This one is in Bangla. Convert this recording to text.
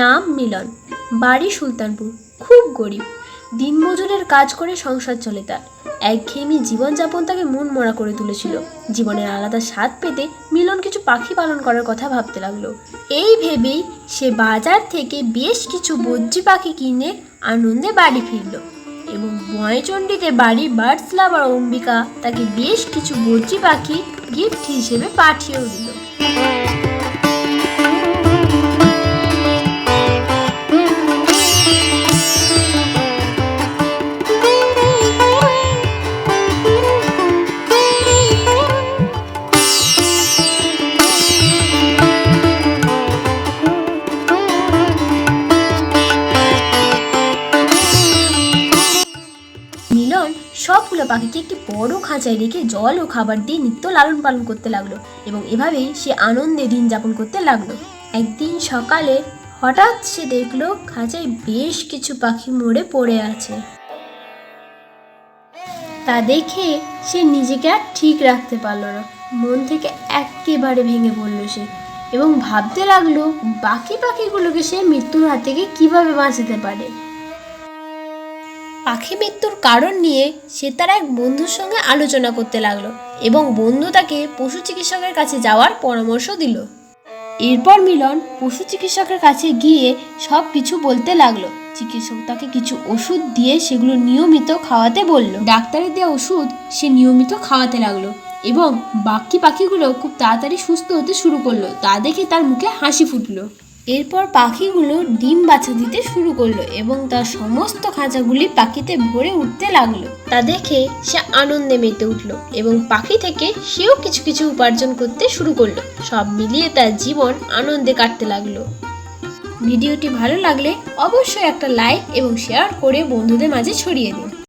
নাম মিলন। বাড়ি সুলতানপুর। খুব গরিব। দিনমজুরের কাজ করে সংসার চলে তার। একঘেয়েমি জীবনযাপন তাকে মন মরা করে তুলেছিল। জীবনের আলাদা স্বাদ পেতে মিলন কিছু পাখি পালন করার কথা ভাবতে লাগল। এই ভেবেই সে বাজার থেকে বেশ কিছু বজ্জি পাখি কিনে আনন্দে বাড়ি ফিরল এবং ময়চণ্ডীতে বাড়ি বার্ডস লাভার অম্বিকা তাকে বেশ কিছু বজ্জি পাখি গিফট হিসেবে পাঠিয়েও দিল। মিলন সবগুলো পাখিকে একটি বড় খাঁচায় রেখে জল ও খাবার দিয়ে নিত্য লালন পালন করতে লাগল এবং এভাবেই সে আনন্দে দিন যাপন করতে লাগল। একদিন সকালে হঠাৎ সে দেখল খাঁচায় বেশ কিছু পাখি মরে পড়ে আছে। তা দেখে সে নিজেকে আর ঠিক রাখতে পারল না। মন থেকে একেবারে ভেঙে পড়ল সে এবং ভাবতে লাগল বাকি পাখিগুলোকে সে মৃত্যুর হাত থেকে কীভাবে বাঁচাতে পারে। পাখি মৃত্যুর কারণ নিয়ে সে তার এক বন্ধুর সঙ্গে আলোচনা করতে লাগল এবং বন্ধু তাকে পশু চিকিৎসকের কাছে যাওয়ার পরামর্শ দিল। এরপর মিলন পশু চিকিৎসকের কাছে গিয়ে সব কিছু বলতে লাগল। চিকিৎসক তাকে কিছু ওষুধ দিয়ে সেগুলো নিয়মিত খাওয়াতে বলল। ডাক্তারের দেওয়া ওষুধ সে নিয়মিত খাওয়াতে লাগল এবং বাকি পাখিগুলো খুব তাড়াতাড়ি সুস্থ হতে শুরু করল। তা দেখে তার মুখে হাসি ফুটলো। এরপর পাখিগুলো ডিম বাছা দিতে শুরু করল এবং তার সমস্ত খাঁচাগুলি পাখিতে ভরে উঠতে লাগল। তা দেখে সে আনন্দে মেতে উঠল এবং পাখি থেকে সেও কিছু কিছু উপার্জন করতে শুরু করল। সব মিলিয়ে তার জীবন আনন্দে কাটতে লাগল। ভিডিওটি ভালো লাগলে অবশ্যই একটা লাইক এবং শেয়ার করে বন্ধুদের মাঝে ছড়িয়ে দিন।